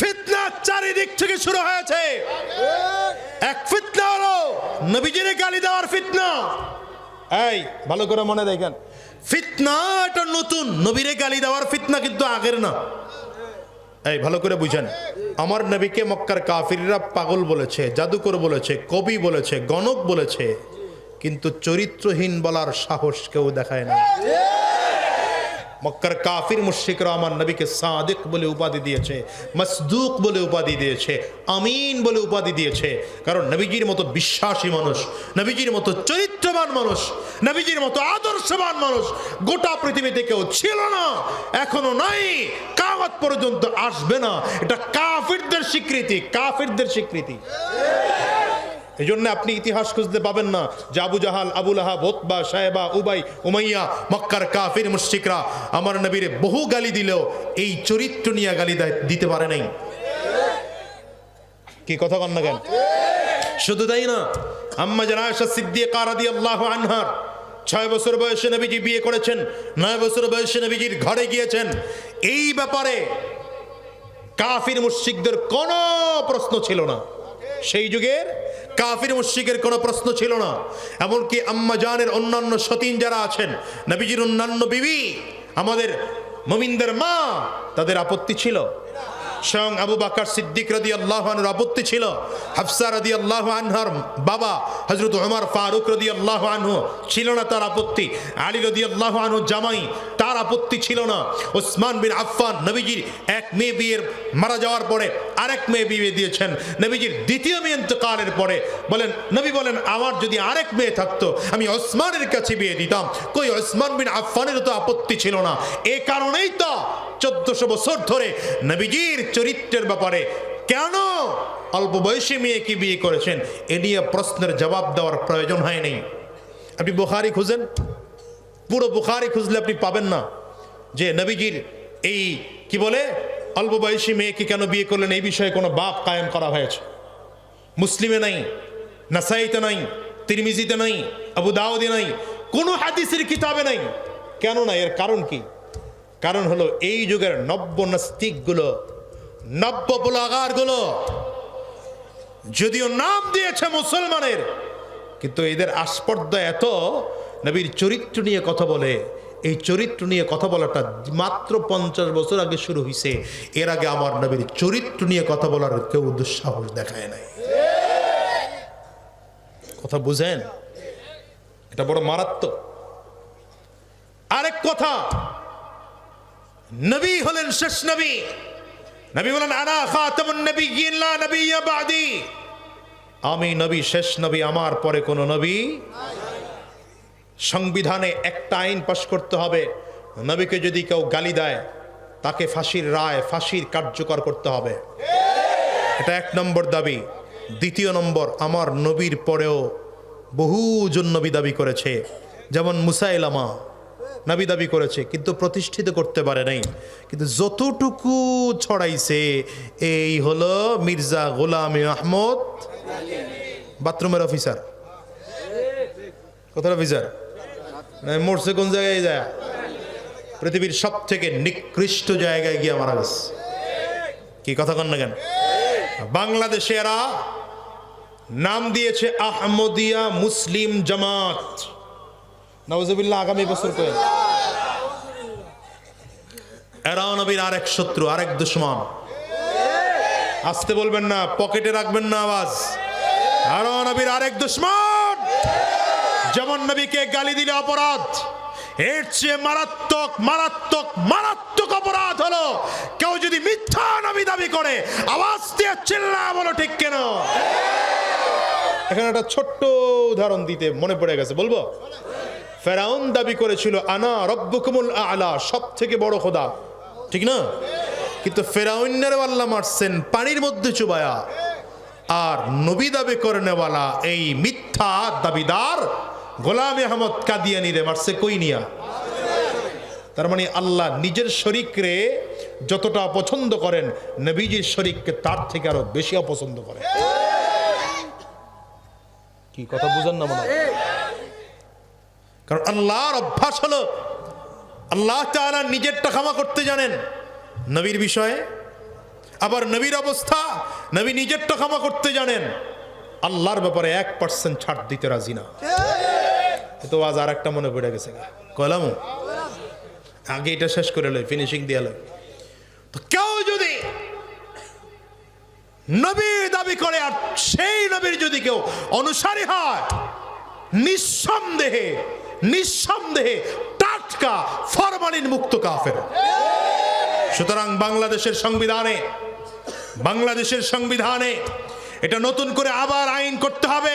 ফিতনা চারিদিক থেকে শুরু হয়েছে। এক ফিতনা হলো নবীজিরে গালি দেওয়ার ফিতনা। এই, ভালো করে মনে দেখেন। ফিতনা এটা নতুন, নবীরে গালি দেওয়ার ফিতনা কিন্তু আগের না। এই, ভালো করে বুঝেন। আমার নবীকে মক্কার কাফিররা পাগল বলেছে, জাদুকর বলেছে, কবি বলেছে, গণক বলেছে, কিন্তু চরিত্রহীন বলার সাহস কেউ দেখায় না। মক্কার কাফির মুশরিকরা আমার নবীকে সাদিক বলে উপাধি দিয়েছে, মসদুক বলে উপাধি দিয়েছে, আমিন বলে উপাধি দিয়েছে। কারণ নবীজির মতো বিশ্বাসী মানুষ, নবীজির মতো চরিত্রবান মানুষ, নবীজির মতো আদর্শবান মানুষ গোটা পৃথিবীতে কেউ ছিল না, এখনও নাই কাগজ পর্যন্ত আসবে না। এটা কাফিরদের স্বীকৃতি কাফিরদের স্বীকৃতি। এই জন্য আপনি ইতিহাস খুঁজতে পাবেন না। যে আবু জাহাল আবুল আহাব ওতবা সাহেবা উবাই, উমাইয়া, মক্কার কাফির, মুশরিকরা আমার নবীরে বহু গালি দিলেও এই চরিত্র নিয়ে গালি দিতে পারে নাই। কি কথা কন না কেন? শুধু তাই না, আম্মা জানা আয়েশা সিদ্দিকা রাদিয়াল্লাহু আনহার ছয় বছর বয়সে নবীজি বিয়ে করেছেন, নয় বছর বয়সে নবীজির ঘরে গিয়েছেন। এই ব্যাপারে কাফির মুশরিকদের কোনো প্রশ্ন ছিল না। সেই যুগের কাফির মুশরিকের কোনো প্রশ্ন ছিল না। এমনকি আম্মা জানের অন্যান্য সতীন যারা আছেন, নবীজির অন্যান্য বিবি, আমাদের মমিনদের মা, তাদের আপত্তি ছিল। স্বয়ং আবু বাকার সিদ্দিক রাদি আল্লাহ আপত্তি ছিল। হাফসা রাদি আল্লাহ আনহার বাবা হজরত উমর ফারুক রদি আল্লাহ আনহু ছিল না তার আপত্তি। আলী রদি আল্লাহ আনহু জামাই তার আপত্তি ছিল না। ওসমান বিন আফফান নবীজির এক মেয়ে বিয়ের, মারা যাওয়ার পরে আরেক মেয়ে বিয়ে দিয়েছেন। নবীজির দ্বিতীয় মেয়ে ইন্তকালের পরে বলেন, নবী বলেন, আমার যদি আরেক মেয়ে থাকতো, আমি ওসমানের কাছে বিয়ে দিতাম। কই ওসমান বিন আফফানের তো আপত্তি ছিল না। এ কারণেই তো চোদ্দশো বছর ধরে নবীজির চরিত্রের ব্যাপারে কেন অল্প বয়সী মেয়েকে বিয়ে করেছেন? এ নিয়ে প্রশ্নের জবাব দেওয়ার প্রয়োজন হয়নি। আপনি বুখারি খুঁজেন? পুরো বুখারি খুঁজলে আপনি পাবেন না। যে নবীজির এই, কি বলে অল্প বয়সী মেয়েকে কেন বিয়ে করলেন, এই বিষয়ে কোনো বাপ কায়েম করা হয়েছে। মুসলিমে নাই, নাসাইতে নাই, তিরমিজিতে নাই, আবু দাউদে নাই, কোনো হাদিসের কিতাবে নাই। কেন না? এর কারণ কি? কারণ হলো এই যুগের নব্য নাস্তিকগুলো, নব্য পোলাগারগুলো যদিও নাম দিয়েছে মুসলমানের, কিন্তু এদের আস্পর্ধা এত নবীর চরিত্র নিয়ে কথা বলে। এই চরিত্র নিয়ে কথা বলাটা মাত্র পঞ্চাশ বছর আগে শুরু হয়েছে এর আগে আমার নবীর চরিত্র নিয়ে কথা বলার কেউ দুঃসাহস দেখায় নাই। কথা বুঝেন? এটা বড় মারাত্মক। আরেক কথা, নবী হলেন শেষ নবী। নবী বলেন, আনা খাতামুন নবিয়্যিন নবিয়্যা বাদি। আমি নবী, শেষ নবী, আমার পরে কোনো নবী সংবিধানে একটা আইন পাশ করতে হবে। নবীকে যদি কেউ গালি দেয়, তাকে ফাঁসির রায়, ফাঁসির কার্যকর করতে হবে। এটা এক নম্বর দাবি। দ্বিতীয় নম্বর, আমার নবীর পরেও বহুজন নবী দাবি করেছে। যেমন মুসাইলামা নবী দাবি করেছে, কিন্তু প্রতিষ্ঠিত করতে পারে নাই। কিন্তু যতটুকু ছড়াইছে, এই হলো মির্জা গোলাম আহমদ, বাথরুমের অফিসার। কোথায় অফিসার। মরছে কোন জায়গায় যায় পৃথিবীর সব থেকে নিকৃষ্ট জায়গায় গিয়ে মারা গেছে। কি কথা কন না কেন? বাংলাদেশে এরা নাম দিয়েছে আহমদিয়া মুসলিম জামাত। নওয়াজবিল্লাহ আগামী বছর করে এরা নবীর আরেক শত্রু, আরেক দুশ্মন। আসতে বলবেন না, পকেটে রাখবেন না আওয়াজ। আরও নবীর আরেক দুশ্মন। যেমন নবীকে গালি দিলে অপরাধ, এর চেয়ে মারাত্মক মারাত্মক মারাত্মক অপরাধ হলো কেউ যদি মিথ্যা নবী দাবি করে, আওয়াজ দিয়ে চিল্লা বলো ঠিক কেন? এখানে একটা ছোট্ট উদাহরণ দিতে মনে পড়ে গেছে, বলব? ফেরাউন দাবি করেছিল, আনা রব্বকুমুল আলা সব থেকে বড় খোদা। ঠিক না? কিন্তু ফেরাউন্নের আল্লাহ মারছেন পানির মধ্যে চুবায়া। আর নবী দাবি করে নেওয়ালা এই মিথ্যা দাবিদার গোলাম আহমদ কাদিয়ানি রে, মারছে কইনিয়া তার মানে আল্লাহ নিজের শরিকরে যতটা পছন্দ করেন, নবীজির শরিককে তার থেকে আরও বেশি অপছন্দ করেন। কি কথা বুঝেন না মনে কারণ আল্লাহর অভ্যাস হলো, আল্লাহ তাআলা নিজেরটা ক্ষমা করতে জানেন নবীর বিষয়ে, আবার নবীর অবস্থা, নবী নিজেরটা ক্ষমা করতে জানেন, আল্লাহর ব্যাপারে এক পার্সেন্ট ছাড় দিতে রাজি না। তো আজ আর একটা মনে পড়ে গেছে কলাম? আগে এটা শেষ করে লই ফিনিশিং দিয়ে লই। তো কেউ যদি নবীর দাবি করে আর সেই নবীর যদি কেউ অনুসারী হয়, নিঃসন্দেহে নিঃসন্দেহে টাটকা, ফরমালিন মুক্ত কাফের। সুতরাং বাংলাদেশের সংবিধানে বাংলাদেশের সংবিধানে এটা নতুন করে আবার আইন করতে হবে।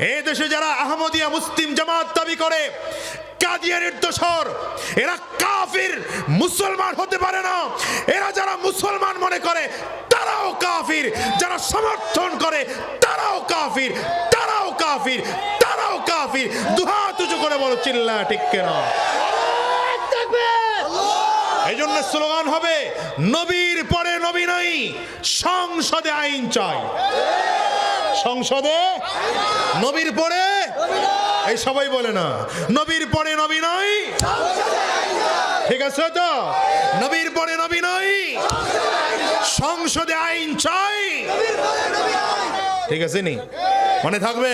এ দেশে যারা আহমদিয়া মুসলিম জামাত দাবি করে কাদিয়ানের দোসর এরা কাফির, মুসলমান হতে পারে না। এরা যারা মুসলমান মনে করে, তারাও কাফির। যারা সমর্থন করে, তারাও কাফির। তারাও কাফির। তারাও কাফির। দুহাত উঁচু করে বলো, চিল্লা, ঠিক কেনা? এই জন্য স্লোগান হবে, নবীর পরে নবী নাই, সংসদে আইন চাই। সংসদে? নবীর পরে? এই সবাই বলে না। নবীর পরে নবী নয়। ঠিক আছে তো? নবীর পরে নবী নয়। সংসদে আইন চাই। ঠিক আছে নি? মনে থাকবে?